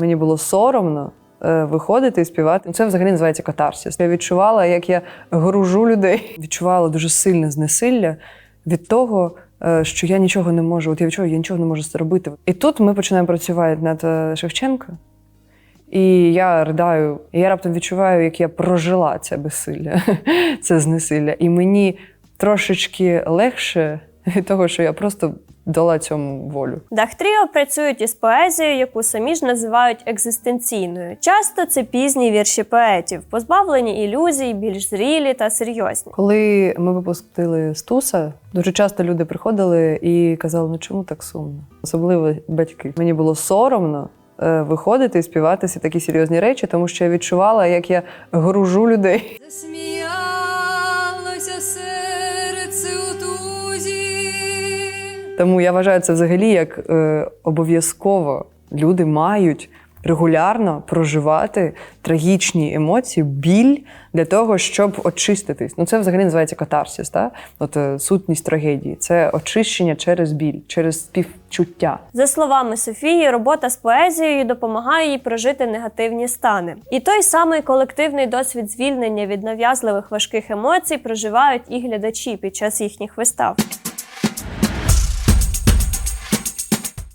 Мені було соромно е, виходити і співати. Це взагалі називається катарсис. Я відчувала, як я гружу людей. Відчувала дуже сильне знесилля від того, е, що я нічого не можу. От я відчуваю, я нічого не можу зробити. І тут ми починаємо працювати над е, Шевченка. І я ридаю, і я раптом відчуваю, як я прожила це безсилля, це знесилля. І мені трошечки легше від того, що я просто дала цьому волю. Дахтріо працюють із поезією, яку самі ж називають екзистенційною. Часто це пізні вірші поетів, позбавлені ілюзій, більш зрілі та серйозні. Коли ми випустили Стуса, дуже часто люди приходили і казали, ну чому так сумно? Особливо батьки. Мені було соромно. е, Виходити і співати всі такі серйозні речі, тому що я відчувала, як я гружу людей. Тому я вважаю це взагалі як е, обов'язково люди мають регулярно проживати трагічні емоції, біль для того, щоб очиститись. Ну це взагалі називається катарсис, та? От е, сутність трагедії. Це очищення через біль, через співчуття. За словами Софії, робота з поезією допомагає їй прожити негативні стани. І той самий колективний досвід звільнення від нав'язливих важких емоцій проживають і глядачі під час їхніх вистав.